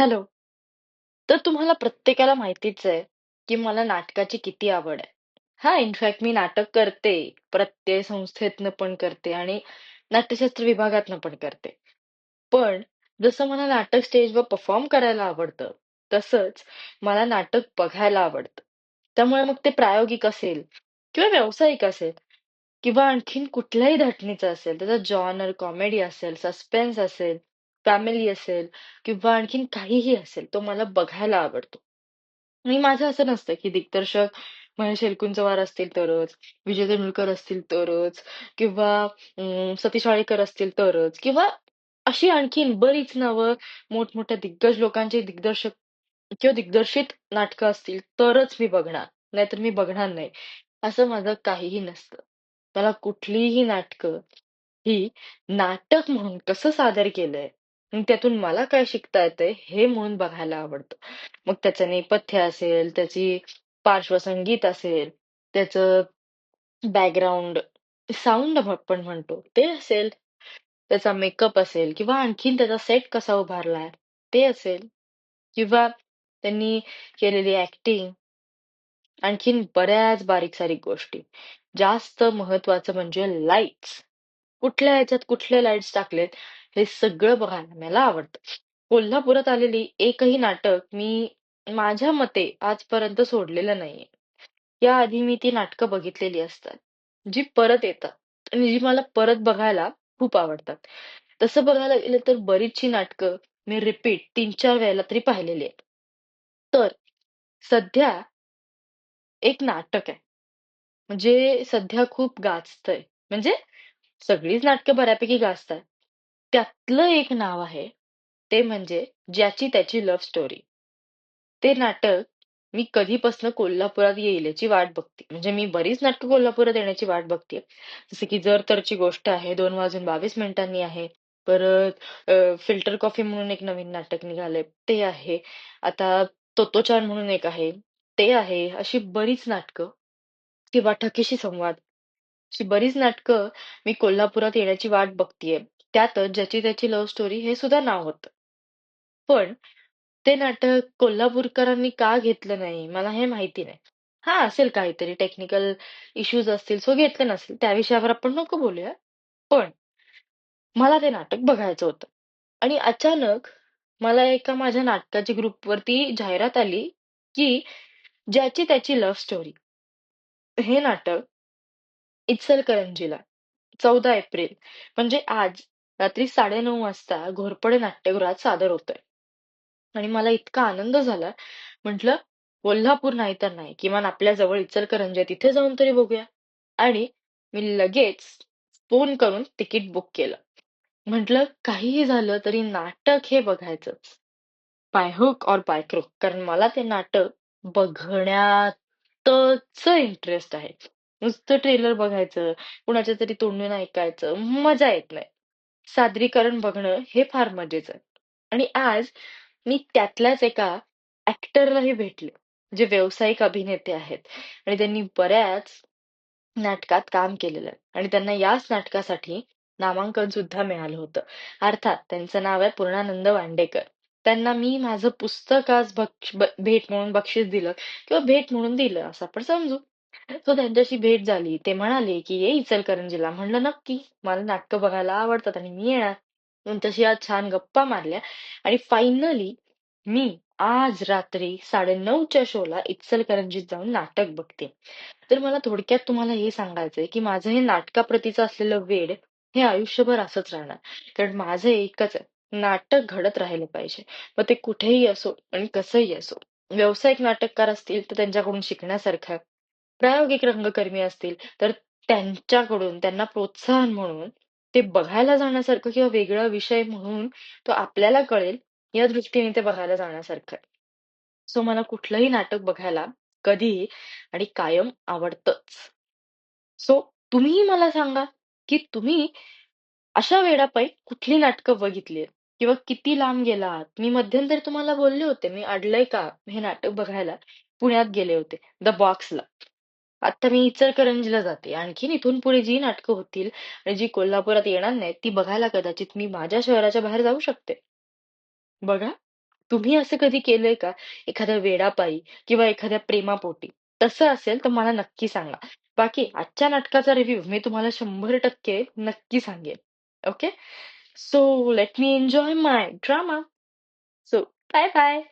Hello. तर तुम्हाला प्रत्येकाला माहितीच आहे, की मला नाटकाची किती आवड आहे. हां, इनफॅक्ट मी नाटक करते. प्रत्यय संस्थेतनं पण करते आणि नाट्यशास्त्र विभागातनं पण करते. पण जसं मला नाटक स्टेजवर परफॉर्म करायला आवडतं, तसंच मला नाटक बघायला आवडतं. त्यामुळे मग ते प्रायोगिक असेल किंवा व्यावसायिक असेल किंवा आणखीन कुठल्याही धाटणीचं असेल, त्याचा जॉनर कॉमेडी असेल, सस्पेन्स असेल, फॅमिली असेल किंवा आणखीन काहीही असेल, तो मला बघायला आवडतो. आणि माझं असं नसतं, की दिग्दर्शक महेश एलकुंचवार असतील तरच, विजय तेंडुलकर असतील तरच किंवा अं, सतीश वाळेकर असतील तरच किंवा अशी आणखीन बरीच नावं मोठमोठ्या दिग्गज लोकांचे दिग्दर्शक किंवा दिग्दर्शित नाटकं असतील तरच मी बघणार, नाहीतर मी बघणार नाही. असं माझं काहीही नसतं. मला कुठलीही नाटकं ही नाटक म्हणून कसं सादर केलंय आणि त्यातून मला काय शिकता येतंय हे म्हणून बघायला आवडतं. मग त्याचं नेपथ्य असेल, त्याची पार्श्वसंगीत असेल, त्याचं बॅकग्राऊंड, साउंड आपण म्हणतो ते असेल, त्याचा मेकअप असेल किंवा आणखीन त्याचा सेट कसा उभारलाय ते असेल किंवा त्यांनी केलेली ॲक्टिंग, आणखीन बऱ्याच बारीक-सारीक गोष्टी. जास्त महत्वाचं म्हणजे लाईट्स. कुठल्या ह्याच्यात कुठले लाईट्स टाकलेत, हे सगळं बघायला मला आवडतं. कोल्हापुरात आलेली एकही नाटक मी माझ्या मते आजपर्यंत सोडलेलं नाहीये. याआधी मी ती नाटकं बघितलेली असतात, जी परत येतात आणि जी मला परत बघायला खूप आवडतात. तसं बघायला गेलं तर बरीचशी नाटकं मी रिपीट 3-4 वेळेला तरी पाहिलेली आहेत. तर सध्या एक नाटक आहे. म्हणजे सध्या खूप गाजतंय. म्हणजे सगळीच नाटकं बऱ्यापैकी गाजतायत. त्यातलं एक नाव आहे, ते म्हणजे ज्याची त्याची लव्ह स्टोरी. ते नाटक मी कधीपासनं कोल्हापुरात येईल याची वाट बघते. म्हणजे मी बरीच नाटकं कोल्हापुरात येण्याची वाट बघतेय. जसं की जर तरची गोष्ट आहे 2 वाजून 22 मिनिटांनी आहे. परत फिल्टर कॉफी म्हणून एक नवीन नाटक निघालंय ते आहे. आता तोत्ताेचान म्हणून एक आहे, ते आहे. अशी बरीच नाटकं किंवा ठकेशी संवाद अशी बरीच नाटकं मी कोल्हापुरात येण्याची वाट बघतीये. त्यातच ज्याची त्याची लव्ह स्टोरी हे सुद्धा नाव होतं. पण ते नाटक कोल्हापूरकरांनी का घेतलं नाही मला हे माहिती नाही. हां, असेल काहीतरी टेक्निकल इश्यूज असतील सो घेतलं नसेल. त्या विषयावर आपण नको बोलूया. पण मला ते नाटक बघायचं होतं आणि अचानक मला एका माझ्या नाटकाच्या ग्रुपवरती जाहिरात आली, की ज्याची त्याची लव्ह स्टोरी हे नाटक इचलकरंजीला 14 एप्रिल म्हणजे आज रात्री 9:30 वाजता घोरपडे नाट्यगृहात सादर होतोय. आणि मला इतका आनंद झाला. म्हटलं कोल्हापूर नाही तर नाही, किमान आपल्या जवळ इचलकरंजी तिथे जाऊन तरी बघूया. आणि मी लगेच फोन करून तिकीट बुक केलं. म्हटलं काहीही झालं तरी नाटक हे बघायचंच. By hook or by crook. कारण मला ते नाटक बघण्यातच इंटरेस्ट आहे. नुसतं ट्रेलर बघायचं, कुणाच्या तरी तोंडून ऐकायचं मजा येत नाही. सादरीकरण बघणं हे फार मजेचं आहे. आणि आज मी त्यातल्याच एका ऍक्टरलाही भेटले, जे व्यावसायिक अभिनेते आहेत आणि त्यांनी बऱ्याच नाटकात काम केलेलं आहे आणि त्यांना याच नाटकासाठी नामांकन सुद्धा मिळालं होतं. अर्थात त्यांचं नाव आहे पूर्णानंद वांडेकर. त्यांना मी माझं पुस्तक आज बक्ष भेट म्हणून बक्षीस दिलं किंवा भेट म्हणून दिलं असं आपण समजू. सो त्यांच्याशी भेट झाली. ते म्हणाले, की "ये इचलकरंजीला." म्हणलं, "नक्की. मला नाटकं बघायला आवडतात आणि मी येणार." त्यांच्याशी आज छान गप्पा मारल्या आणि फायनली मी आज रात्री 9:30च्या शोला इचलकरंजीत जाऊन नाटक बघते. तर मला थोडक्यात तुम्हाला हे सांगायचंय, की माझं हे नाटकाप्रतीचं असलेलं वेड हे आयुष्यभर असंच राहणार. कारण माझं एकच आहे, नाटक घडत राहिलं पाहिजे. मग ते कुठेही असो आणि कसंही असो. व्यावसायिक नाटककार असतील तर त्यांच्याकडून शिकण्यासारखं आहे. प्रायोगिक रंगकर्मी असतील तर त्यांच्याकडून त्यांना प्रोत्साहन म्हणून ते बघायला जाण्यासारखं किंवा वेगळा विषय म्हणून तो आपल्याला कळेल या दृष्टीने ते बघायला जाण्यासारखं आहे. सो मला कुठलंही नाटक बघायला कधीही आणि कायम आवडतंच. सो तुम्हीही मला सांगा, की तुम्ही अशा वेडापायी कुठली नाटकं बघितली किंवा किती लांब गेलात? मी मध्यंतरी तुम्हाला बोलले होते, मी अडलंय का हे नाटक बघायला पुण्यात गेले होते, द बॉक्सला. आता मी इचलकरंजीला जाते. आणखीन इथून पुढे जी नाटकं होतील आणि जी कोल्हापुरात येणार नाहीत, ती बघायला कदाचित मी माझ्या शहराच्या बाहेर जाऊ शकते. बघा तुम्ही असं कधी केलंय का? एखाद्या वेडापायी किंवा एखाद्या प्रेमापोटी? तसं असेल तर मला नक्की सांगा. बाकी आजच्या नाटकाचा रिव्ह्यू मी तुम्हाला 100% नक्की सांगेन. Okay? So let me enjoy my drama. So bye bye.